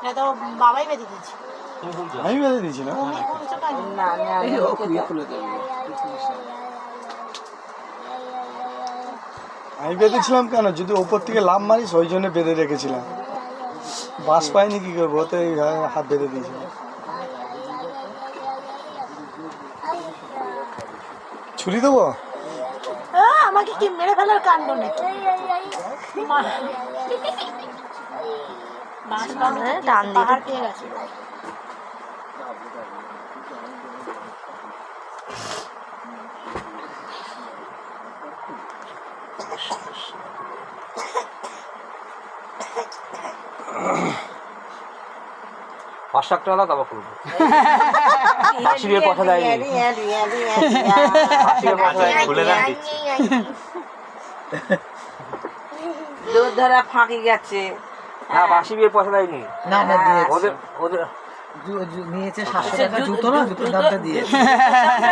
এটা তো বাবাই বেঁধে দিয়েছে। আমি বেঁধে দিয়েছি না? তুমি আমি বেঁধেছিলাম কেন? যদি ওপর থেকে লাভ মারিস ওই জন্য বেঁধে রেখেছিলাম। বাস পাইনি কি করব তো এই হাত বেঁধে দিয়েছিলাম ছুরি দেবো? আমাকে কি মেরে ফেলার কাণ্ড নাকি? টান দিয়ে টাকা করব কথা দেয়নি বাসি বিয়ের কথা দেয়নি খুলে দেন দিচ্ছি। দুধ ধরা ফাঁকি গেছে। হ্যাঁ বাসি বিয়ের পয়সা দেয়নি। না না দিয়েছে। ওদের ওদের নিয়েছে সাতশো টাকা। জুতো না? জুতোর দামটা দিয়েছে।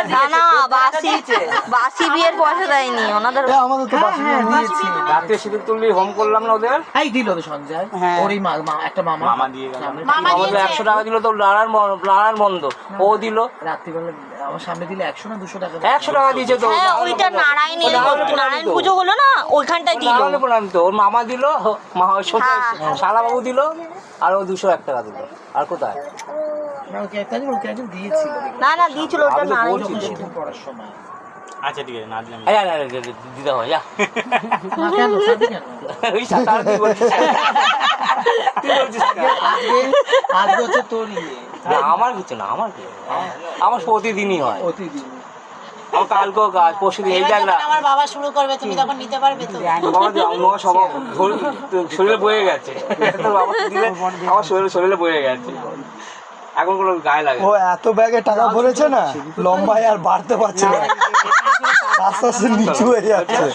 না না বাসি বাসি বিয়ের পয়সা দেয়নি ওনাদের আমাদের তো বাসি হ্যাঁ বিয়ে দিয়েছি। রাত্রে সিঁদুর তুললি হোম করলাম না ওদের? এই দিল তো সঞ্জয়। ওরই মা- মা- একটা মামা। মামা দিয়ে গেল। মামা আমাদের দিয়েছে। একশো টাকা দিল তো বন্ধ ও দিল। রাত্রিবেলা আমার সামনে দিলে একশো না দুশো টাকা একশো টাকা দিয়েছে তো। হ্যাঁ ওইটা নারায়ণের নারায়ণ পুজো। হলো না ওইখানটায় দিল। নারায়ণ প্রণাম তো ওর মামা দিল মা হ্যাঁ। শালাবাবু দিল আর ও দুশো এক টাকা দিল। আর কোথায়? না ওকে একটা ওকে একদিন দিয়েছিল। না না দিয়েছিল ওটা নারায়ণ পড়ার সময়। আচ্ছা ঠিক আছে না দিলাম। দিতে হয় যা। কেন? কেন? ওই সাত বলছিস? আজকে হচ্ছে তোর ইয়ে। না আমার কিছু না আমার কিছু আমার প্রতিদিনই হয়। প্রতিদিন আমার কালকেও কাজ পরশু এই দেখ না। আমার বাবা শুরু করবে তুমি তখন নিতে পারবে তো? বাবা আমার সব শরীরে বয়ে গেছে। তোর বাবা দিলে আমার শরীরে শরীরে বয়ে গেছে। এখন কোনো গায়ে লাগে ও এত ব্যাগে টাকা ভরেছে না? লম্বায় আর বাড়তে পারছে না। আস্তে আস্তে নিচু হয়ে যাচ্ছে।